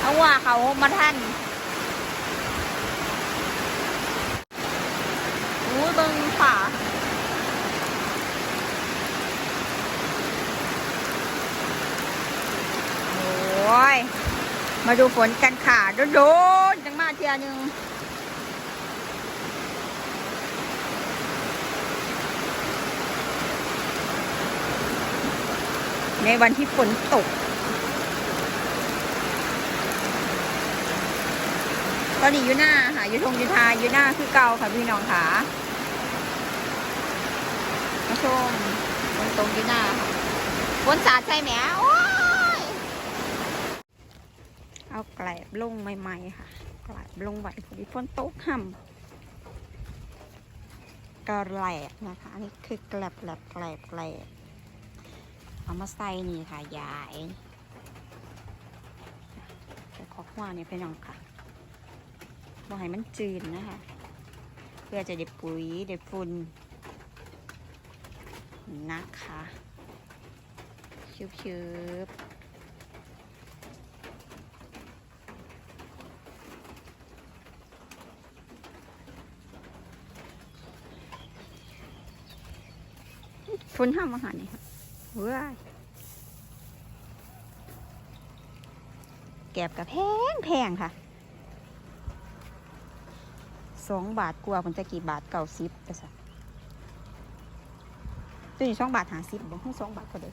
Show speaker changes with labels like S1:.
S1: เอาว่าเขามาท่านอู้เบิงฝ่าโอ้ย มาดูฝนกันค่ะโดนจังมาเทียนึง ในวันที่ฝนตก ตอนนี้อยู่หน้าค่ะอยู่ทงยูทาอยู่หน้าคือเก่าค่ะพี่น้องค่ะมาชมฝนตกอยู่หน้าค่ะฝนสาดใช่ไหมโอ้ยเอาแกลบลงใหม่ ๆ ค่ะแกลบลงไหวพอดีฝนตกห่ำกระแหลบนะคะ อันนี่คือแกลบแกลบแกลบแกลบ เอามาใส่นี่ค่ะยายใส่ขอกว่าเนี่ยพี่น้องค่ะบ่ให้มันจืดนะคะ เพื่อจะได้ปุ๋ยได้ฝุ่นนะคะชุบๆฟุ้นห้ามอาหารนี่ค่ะ ว้ยแกบกับแพงแพงค่ะสองบาทกว่ามันจะกี่บาทเก่าซิปแต่สัตัวนี้สองบาทหาซิบบอกให้สองบาทก็ได้